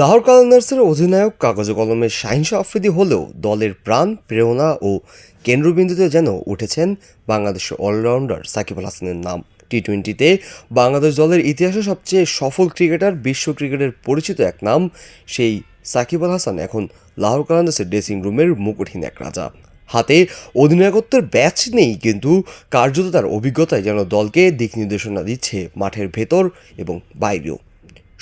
লাহোর কালান্দার্সের অধিনায়ক কাগজে কলমে শাহিনশা আফ্রিদি হলেও দলের প্রাণ, প্রেরণা ও কেন্দ্রবিন্দুতে যেন উঠেছেন বাংলাদেশের অলরাউন্ডার সাকিব আল হাসানের নাম। টি টোয়েন্টিতে বাংলাদেশ দলের ইতিহাসে সবচেয়ে সফল ক্রিকেটার, বিশ্ব ক্রিকেটের পরিচিত এক নাম, সেই সাকিব আল হাসান এখন লাহোর কালান্দার্সের ড্রেসিং রুমের মুকুটহীন এক রাজা। হাতে অধিনায়কত্বের ব্যাচ নেই, কিন্তু কার্যত তার অভিজ্ঞতায় যেন দলকে দিক নির্দেশনা দিচ্ছে মাঠের ভেতর এবং বাইরেও।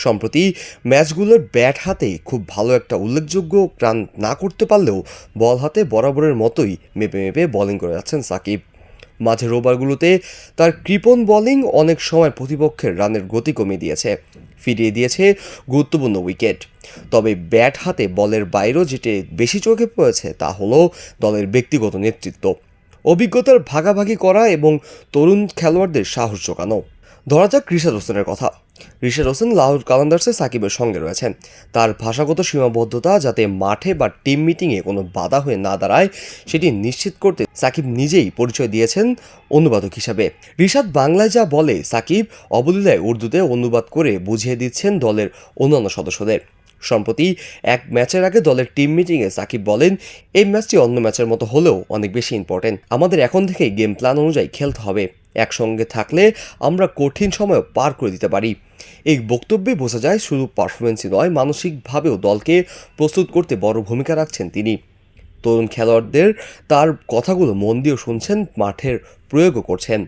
সম্প্রতি ম্যাচগুলোর ব্যাট হাতে খুব ভালো একটা উল্লেখযোগ্য রান না করতে পারলেও বল হাতে বরাবরের মতোই মেপে মেপে বোলিং করে যাচ্ছেন সাকিব। মাঝের ওভারগুলোতে তার কৃপণ বোলিং অনেক সময় প্রতিপক্ষের রানের গতি কমিয়ে দিয়েছে, ফিরিয়ে দিয়েছে গুরুত্বপূর্ণ উইকেট তবে ব্যাট হাতে বলের বাইরেও যেটি বেশি চোখে পড়েছে তা হলো দলের ব্যক্তিগত নেতৃত্ব। অভিজ্ঞতার ভাগাভাগি করা এবং তরুণ খেলোয়াড়দের সাহস জোগানো। ধরা যাক রিশাদ হোসেনের কথা। রিশাদ হোসেন লাহোর কালান্দার্সে সাকিবের সঙ্গে রয়েছেন। তার ভাষাগত সীমাবদ্ধতা যাতে মাঠে বা টিম মিটিংয়ে কোনো বাধা হয়ে না দাঁড়ায়, সেটি নিশ্চিত করতে সাকিব নিজেই পরিচয় দিয়েছেন অনুবাদক হিসাবে। রিশাদ বাংলায় যা বলে, সাকিব অবলীলায় উর্দুতে অনুবাদ করে বুঝিয়ে দিচ্ছেন দলের অন্যান্য সদস্যদের। সম্প্রতি এক ম্যাচের আগে দলের টিম মিটিংয়ে সাকিব বলেন, এই ম্যাচটি অন্য ম্যাচের মতো হলেও অনেক বেশি ইম্পর্টেন্ট আমাদের এখন থেকেই গেম প্ল্যান অনুযায়ী খেলতে হবে। একসঙ্গে থাকলে আমরা কঠিন সময় পার করে দিতে পারি। এই বক্তব্যে বোঝা যায়, শুধু পারফরমেন্সই নয়, মানসিকভাবেও দলকে প্রস্তুত করতে বড় ভূমিকা রাখছেন তিনি। তরুণ খেলোয়াড়দের তার কথাগুলো মন দিয়েও শুনছেন, মাঠের প্রয়োগও করছেন।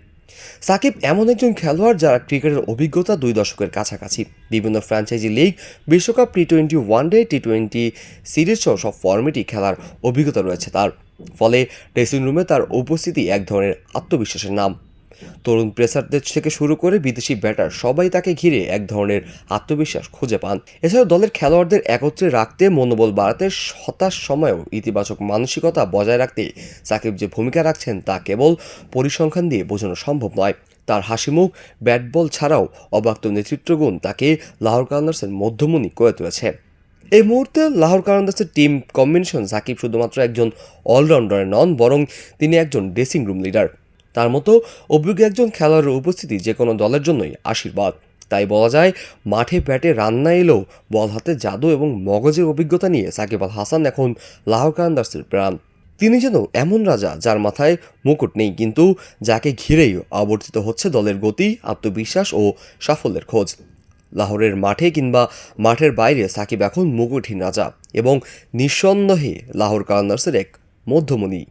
সাকিব এমন একজন খেলোয়াড় যারা ক্রিকেটের অভিজ্ঞতা দুই দশকের কাছাকাছি। বিভিন্ন ফ্র্যাঞ্চাইজি লিগ, বিশ্বকাপ T twenty one day T twenty series সহ সব ফর্মেটই খেলার অভিজ্ঞতা রয়েছে তার। ফলে ড্রেসিং রুমে তার উপস্থিতি এক ধরনের আত্মবিশ্বাসের নাম। তরুণ প্রেসারদের থেকে শুরু করে বিদেশি ব্যাটার সবাই তাকে ঘিরে এক ধরনের আত্মবিশ্বাস খুঁজে পান। এছাড়াও দলের খেলোয়াড়দের একত্রে রাখতে মনোবল বাড়াতে হতাশ সময়েও ইতিবাচক মানসিকতা বজায় রাখতে সাকিব যে ভূমিকা রাখছেন তা কেবল পরিসংখ্যান দিয়ে বোঝানো সম্ভব নয়। তার হাসিমুখ ব্যাট বল ছাড়াও অবাক্ত নেতৃত্বগুণ তাকে লাহোর কালান্দার্সের মধ্যমণি করে তুলেছে। এই মুহূর্তে লাহোর কালান্দার্সের টিম কম্বিনেশন সাকিব শুধুমাত্র একজন অলরাউন্ডার নন, বরং তিনি একজন ড্রেসিং রুম লিডার তার মতো অভিজ্ঞ একজন খেলোয়াড়ের উপস্থিতি যে কোনো দলের জন্যই আশীর্বাদ। তাই বলা যায়, মাঠে ব্যাটে রান্না এলেও বল হাতে জাদু এবং মগজের অভিজ্ঞতা নিয়ে সাকিব আল হাসান এখন লাহোর কালান্দার্সের প্রাণ। তিনি যেন এমন রাজা যার মাথায় মুকুট নেই, কিন্তু যাকে ঘিরেই আবর্তিত হচ্ছে দলের গতি, আত্মবিশ্বাস ও সাফল্যের খোঁজ। লাহোরের মাঠে কিংবা মাঠের বাইরে সাকিব এখন মুকুটহীন রাজা এবং নিঃসন্দেহে লাহোর কালান্দার্সের এক মধ্যমণি।